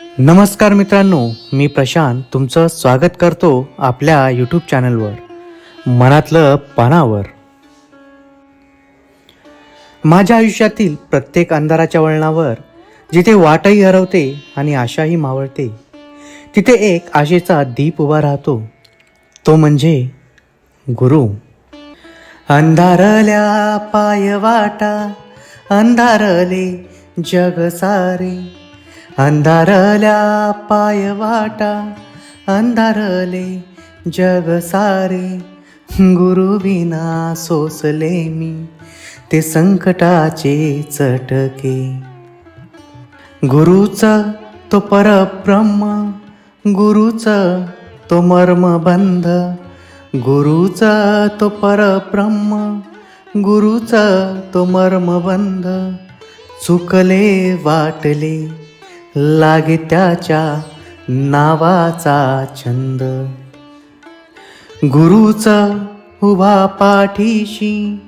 नमस्कार मित्रांनो मी प्रशांत तुमचं स्वागत करतो आपल्या यूट्यूब चॅनलवर मनातलं पानावर. माझ्या आयुष्यातील प्रत्येक अंधाराच्या वळणावर जिथे वाटही हरवते आणि आशाही मावळते तिथे एक आशेचा दीप उभा राहतो. तो म्हणजे गुरु. अंधारल्या पाय वाटा अंधारले जग सारे. अंधारल्या पाय वाटा अंधारले जग सारे. गुरुविना सोसले मी ते संकटाचे चटके. गुरुच तो परब्रह्म गुरुच तो मर्मबंध. गुरुच तो परब्रह्म गुरुच तो मर्मबंध. चुकले वाटले लागे त्याच्या नावाचा छंद. गुरुचा उभा पाठीशी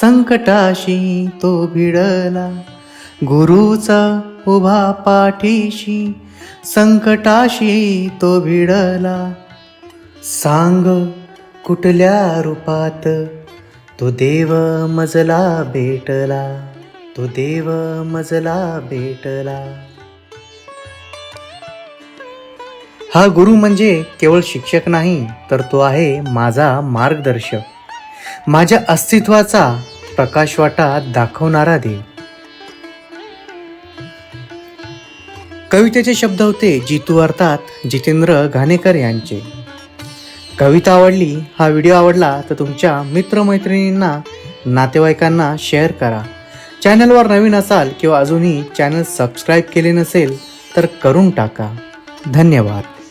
संकटाशी तो भिडला. गुरुचा उभा पाठीशी संकटाशी तो भिडला. सांग कुठल्या रूपात तो देव मजला भेटला? तो देव मजला भेटला. हा गुरु म्हणजे केवळ शिक्षक नाही तर तो आहे माझा मार्गदर्शक. माझ्या अस्तित्वाचा प्रकाशवाटा दाखवणारा देव. कवितेचे शब्द होते जितू अर्थात जितेंद्र घाणेकर यांचे. कविता आवडली हा व्हिडिओ आवडला तर तुमच्या मित्रमैत्रिणींना नातेवाईकांना शेअर करा. चॅनलवर नवीन असाल किंवा अजूनही चॅनल सबस्क्राईब केले नसेल तर करून टाका. धन्यवाद.